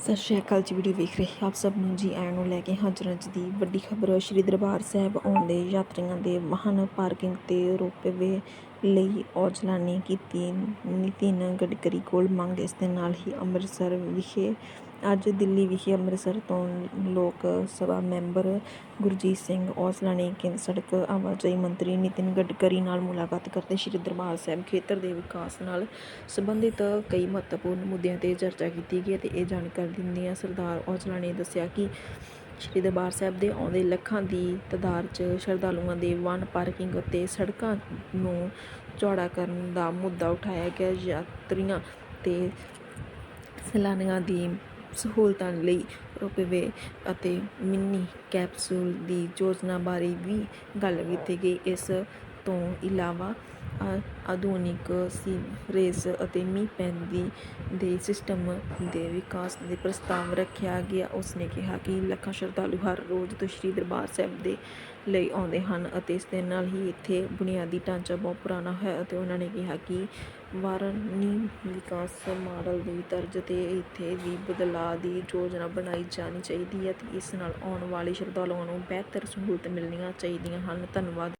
ਸਤਿ ਸ਼੍ਰੀ ਅਕਾਲ ਜੀ, ਵੀਡੀਓ ਵੇਖ ਰਹੇ ਆਪ ਸਭ ਨੂੰ ਜੀ, ਆਇਆਂ ਨੂੰ ਲੈ ਕੇ ਹਾਜ਼ਰ ਅੱਜ ਦੀ ਵੱਡੀ ਖਬਰ। ਸ਼੍ਰੀ ਦਰਬਾਰ ਸਾਹਿਬ ਆਉਂਦੇ ਯਾਤਰੀਆਂ ਦੇ ਵਾਹਨ ਪਾਰਕਿੰਗ ਤੇ ਰੋਪਵੇ ਲਈ ਔਜਲਾ ਨੇ ਕੀਤੀ ਨਿਤਿਨ ਗਡਕਰੀ ਕੋਲ ਮੰਗ। ਇਸ ਦੇ ਨਾਲ ਹੀ ਅੰਮ੍ਰਿਤਸਰ ਵਿਖੇ ਅੱਜ ਦਿੱਲੀ ਵਿਖੇ ਅੰਮ੍ਰਿਤਸਰ ਤੋਂ ਲੋਕ ਸਭਾ ਮੈਂਬਰ ਗੁਰਜੀਤ ਸਿੰਘ ਔਜਲਾ ਨੇ ਕੇਂਦਰ ਸੜਕ ਆਵਾਜਾਈ ਮੰਤਰੀ ਨਿਤਿਨ ਗਡਕਰੀ ਨਾਲ ਮੁਲਾਕਾਤ ਕਰਦੇ ਸ਼੍ਰੀ ਦਰਬਾਰ ਸਾਹਿਬ ਖੇਤਰ ਦੇ ਵਿਕਾਸ ਨਾਲ ਸੰਬੰਧਿਤ ਕਈ ਮਹੱਤਵਪੂਰਨ ਮੁੱਦਿਆਂ ਤੇ ਚਰਚਾ ਕੀਤੀ ਗਈ ਅਤੇ ਇਹ ਜਾਣਕਾਰੀ ਦਿੰਦਿਆਂ ਸਰਦਾਰ ਔਜਲਾ ਨੇ ਦੱਸਿਆ ਕਿ ਸ਼੍ਰੀ ਦਰਬਾਰ ਸਾਹਿਬ ਦੇ ਆਉਂਦੇ ਲੱਖਾਂ ਦੀ ਤਾਦਾਦ 'ਚ ਸ਼ਰਧਾਲੂਆਂ ਦੇ ਵਾਹਨ ਪਾਰਕਿੰਗ ਅਤੇ ਸੜਕਾਂ ਨੂੰ ਚੌੜਾ ਕਰਨ ਦਾ ਮੁੱਦਾ ਉਠਾਇਆ ਗਿਆ। ਯਾਤਰੀਆਂ ਤੇ ਸੈਲਾਨੀਆਂ ਦੀ ਸਹੂਲਤਾਂ ਲਈ ਰੋਪਵੇ ਅਤੇ ਮਿੰਨੀ ਕੈਪਸੂਲ ਦੀ ਯੋਜਨਾ ਬਾਰੇ ਵੀ ਗੱਲ ਕੀਤੀ ਗਈ। ਇਸ ਤੋਂ ਇਲਾਵਾ ਆ- ਆਧੁਨਿਕ ਸੀਵਰੇਜ ਅਤੇ ਮੀਂਹ ਪੈਂਦੀ ਦੇ ਸਿਸਟਮ ਦੇ ਵਿਕਾਸ ਦੇ ਪ੍ਰਸਤਾਵ ਰੱਖਿਆ ਗਿਆ। ਉਸ ਨੇ ਕਿਹਾ ਕਿ ਲੱਖਾਂ ਸ਼ਰਧਾਲੂ ਹਰ ਰੋਜ਼ ਤੋਂ ਸ਼੍ਰੀ ਦਰਬਾਰ ਸਾਹਿਬ ਦੇ ਲਈ ਆਉਂਦੇ ਹਨ ਅਤੇ ਇਸ ਦੇ ਨਾਲ ਹੀ ਇੱਥੇ ਬੁਨਿਆਦੀ ਢਾਂਚਾ ਬਹੁਤ ਪੁਰਾਣਾ ਹੈ ਅਤੇ ਉਹਨਾਂ ਨੇ ਕਿਹਾ ਕਿ ਵਾਰਨੀ ਵਿਕਾਸ ਮਾਡਲ ਦੀ ਤਰਜ਼ ਤੇ ਇੱਥੇ ਵੀ ਬਦਲਾਅ ਦੀ ਯੋਜਨਾ ਬਣਾਈ ਜਾਣੀ ਚਾਹੀਦੀ ਹੈ ਅਤੇ ਇਸ ਨਾਲ ਆਉਣ ਵਾਲੇ ਸ਼ਰਧਾਲੂਆਂ ਨੂੰ ਬਿਹਤਰ ਸਹੂਲਤ ਮਿਲਣੀਆਂ ਚਾਹੀਦੀਆਂ ਹਨ। ਧੰਨਵਾਦ।